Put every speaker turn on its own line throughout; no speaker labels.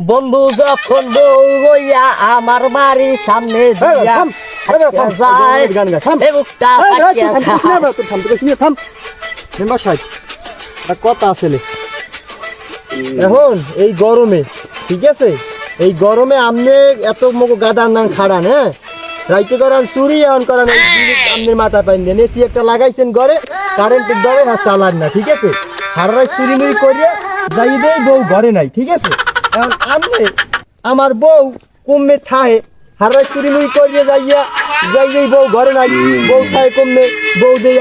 বন্ধু যখন বউ বইয়া আমার বাড়ির সামনে দিয়া
কথা আসলে এখন এই গরমে ঠিক আছে? এই গরমে আমনে এত মগো গাদার নাম খাড়ান হ্যাঁ? রাইতে করান চুরি এমন করান আমনের মাথা পাইন দেন। এসি একটা লাগাইছেন ঘরে কারেন্টের দরে হ্যাঁ চালান না ঠিক আছে? হারাই চুরি মুড়ি করিয়া যাই দেই বউ ঘরে নাই ঠিক আছে? এখন আমনে আমার বউ কমে থাহে, হারাই চুরি মুড়ি করিয়া যাইয়া যাই বউ ঘরে নাই। বউ থাহে কমে বউ দেই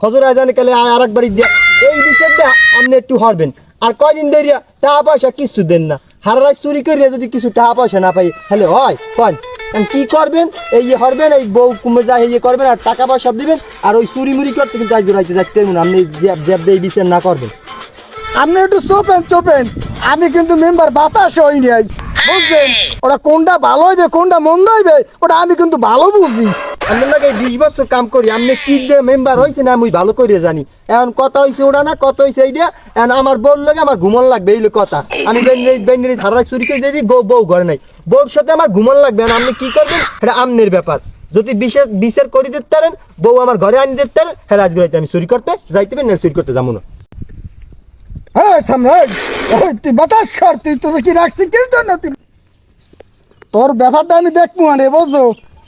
ফজর আজানে কালে আর একবার দিয়া। এই বিষয়টা আপনি একটু হারবেন। আর কয়দিন ধরিয়া টাকা পয়সা কিছু দেন না। হারাই চুরি করিয়া যদি কিছু টাকা পয়সা না পাই, তাহলে হয়, কন। কি করবেন? এই যে হরবেন, এই বউ কুমে যা ইয়ে করবেন, আর টাকা পয়সা দিবেন, আর ওই চুরি মুড়ি করতে কিন্তু আজ রাইতে যাচ্ছে আপনি জ্যাব জ্যাব দিয়ে বিচার না করবেন।
আপনি একটু চোপেন চোপেন। আমি কিন্তু মেম্বার বাতাস হই নাই বুঝলেন? ওরা কোনটা ভালো হইবে কোনটা মন্দ হইবে ওটা আমি কিন্তু ভালো বুঝি।
আমি লাগে বিশ বছর কাম করি আপনি কি দিয়ে মেম্বার হয়েছে না আমি ভালো করে জানি। এখন কথা হয়েছে ওটা না কত হয়েছে এইটা এখন আমার বউর লাগে আমার ঘুমন লাগবে এই কথা। আমি ধারা চুরি করে যদি বউ বউ ঘরে নাই। বউর সাথে আমার ঘুমন লাগবে এখন আপনি কি করবেন? এটা আমনের ব্যাপার। যদি বিশেষ বিচার করে দিতে পারেন বউ আমার ঘরে আনি দিতে পারেন হ্যাঁ আজকে আমি চুরি করতে যাইতে পারেন না চুরি করতে যাব না।
তুই বাতাস কর তুই তোর কি রাখছি? জন্য তুই? তোর ব্যাপারটা আমি দেখব মানে বুঝছ?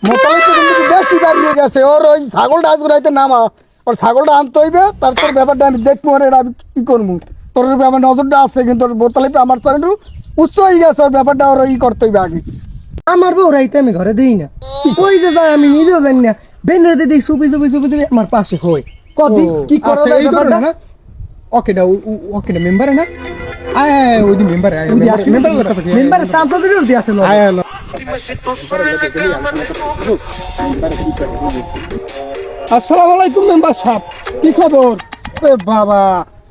মোটামুটি তো কিন্তু বেশি বাড়িয়ে গেছে। ওর ওই ছাগলটা আজ রাইতে নামা। ওর ছাগলটা আনতে হইবে তার তোর ব্যাপারটা আমি দেখব মানে এটা আমি কি করব? তোর উপরে আমার নজরটা আছে কিন্তু ওর বোতলে আমার চালু উচ্চ হয়ে গেছে ওর ব্যাপারটা ওর ই করতে হইবে আগে।
আমার বউ রাইতে আমি ঘরে দিই না। ওই যে যায় আমি নিজেও জানি না। বেনের দিদি সুপি সুপি সুপি সুপি আমার পাশে হয়। কদি কি করা
আচ্ছা, এই
ব্যাপারটা?
মেম্বার না আয় আয় ওই মেম্বার
আসলে
মেম্বার
দিলে উঠে আসে লোক।
আয় আয় আসসালামু আলাইকুম মেম্বার সাহেব কি খবর? এ বাবা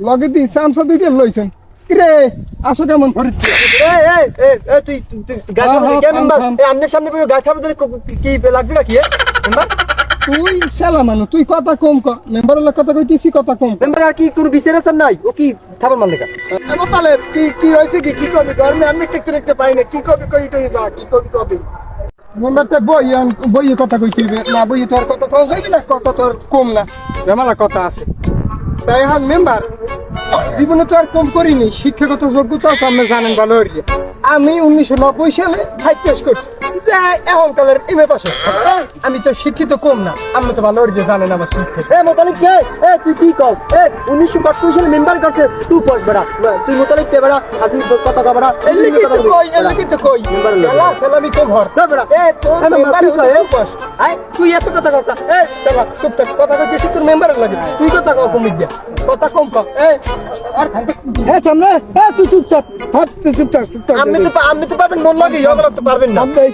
লগে দি সামসা দুইটা লইছেন। কিরে আসো কেমন?
এই, এই, এই, এই, তুই তুই গাড়ি কে
থাম,
মেম্বার
থাম।
এই আমনের সামনে গাড়ি খাবে কি লাগছে নাকি? মেম্বার
তুই সেলা মানু তুই কথা কম ক মেম্বারের লোক কথা কইতেছি কথা কম ক।
মেম্বার আর কি কোনো বিচার আছে নাই? ও কি থাবার মান লেখা
এমন তাহলে কি কি হইছে কি? কি কবি? ঘর মে আমি টেকতে টেকতে পাই না। কি কবি কই তুই যা কি কবি কবি? মেম্বার তে বই বই কথা কইতে না বই তোর কথা কম হইবে না কথা তোর কম না। জামালা কথা আছে। তাই এখন মেম্বার জীবনে তো আর কম করিনি শিক্ষাগত যোগ্যতা তো আপনি জানেন ভালো হইলে আমি উনিশশো নব্বই সালে ফাইভ পাস করছি। যে এখনকালের এম এ পাস আমি তো শিক্ষিত কম না আপনি তো ভালো হইলে জানেন আমার শিক্ষা।
এ মোতালিব কে? এ তুই কি কর এ উনিশশো বাষট্টি সালে মেম্বার করছে তুই পস বেড়া। তুই মোতালিব কে বেড়া? আসিস কথা কা বেড়া।
এর লিখিত কই এর কই?
মেম্বার লোক।
সালা সালামি তো ঘর।
না বেড়া।
এ তোর
হ্যাঁ, মেম্বার,
মেম্বার
তুই
হইলে
এ?
তুই এত কথা না। এ, শালা, চুপ থাক। কথা তোর মেম্বারের লাগে। তুই কথা কও কমিক দিয়া। কথা কম কর। এ, এ, সামনে। এ, তুই চুপ থাক। তুই চুপ থাক, চুপ থাক।
আমি তো আমি তো পারবেন মন লাগে ইয়গুলো তো পারবেন না
সামনে এই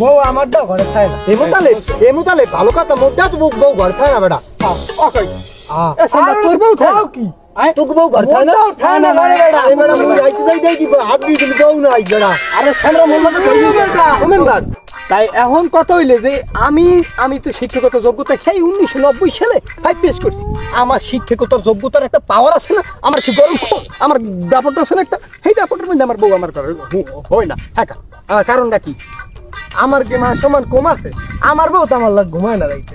বউ আমার দাও ঘরে খায় না
এ মোতালিব এ মোতালিব ভালো কথা মোটা তো বউ ঘর না
আহ, অকই।
আহ
এ, সামনে,
আর
তোর বউ
খাও কি
তোকে বউ ঘর থাকে না
মোটাও না, মানে বেড়া।
আরে বেড়া মুই আইতে যাই দেই হাত দিয়ে দিলি বউ না আই বেড়া
আরে সামনে মোল্লা তো ধরিয়ে বেটা।
ও মেম্বার
তাই এখন কথা হইলে যে আমি আমি তো শিক্ষাগত যোগ্যতা খেয়ে উনিশশো নব্বই সালে ফাইভ পেস করছি। আমার শিক্ষাগত যোগ্যতার একটা পাওয়ার আছে না, আমার কি গরম আমার দাপটটা আছে না একটা? সেই দাপটের মধ্যে আমার বউ আমার হয় না। হ্যাঁ কারণটা কি? আমার কি মা সমান কম আছে?
আমার বউ তো আমার লাগ ঘুমায় না রাইতে।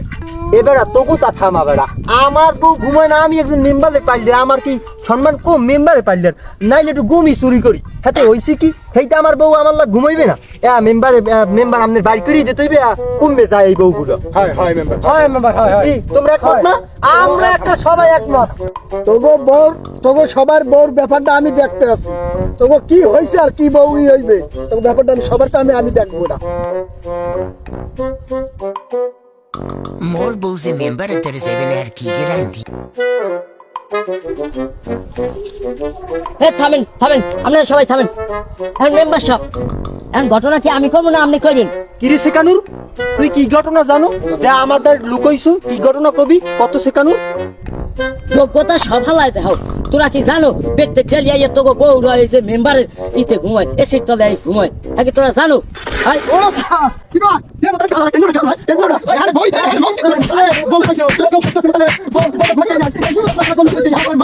এ বেড়া তোকে তা থামা বেড়া আমার বউ ঘুমায় না আমি একজন মেম্বারে পাইলে আমার কি সম্মান কম মেম্বারে পাইলে? নাইলে একটু ঘুমি চুরি করি। হাতে হইছে কি? সেইটা আমার বউ আমার লাগ ঘুমাইবে না? এ মেম্বারে মেম্বার আমাদের বাড়ি করি দিতে হইবে আ, কমবে যায় এই বউগুলো।
হয় হয় মেম্বার।
হয় মেম্বার হয় হয়।
তোমরা একমত না?
আমরা একটা সবাই একমত।
তবু বউর তবু সবার বউর ব্যাপারটা আমি দেখতে আছি। তবু কি হয়েছে আর কি বউ হইবে? তবু ব্যাপারটা আমি সবারটা আমি আমি দেখব না।
তেরে যাবে না আর কি গ্যারান্টি
এ থামেন থামেন আপনারা সবাই থামেন। এখন মেম্বার সব এখন ঘটনা কি আমি করব না আপনি করবেন?
কিরে সেকানুর তুই কি ঘটনা জানো? যে আমাদের লুকইছু কি ঘটনা কবি? কত সেকানুর
যোগ্যতা সব হোক তোরা কি জানো পেটতে ঠেলিয়া ইয়ে তোকে বউ রয়েছে মেম্বারের ইতে ঘুমায় এসির তলে ঘুমায়। আগে তোরা জানো? হাই
ও কি বা বই মত কালা কেন কেন কেন আরে বই দে বল কইছো বল বল বল বল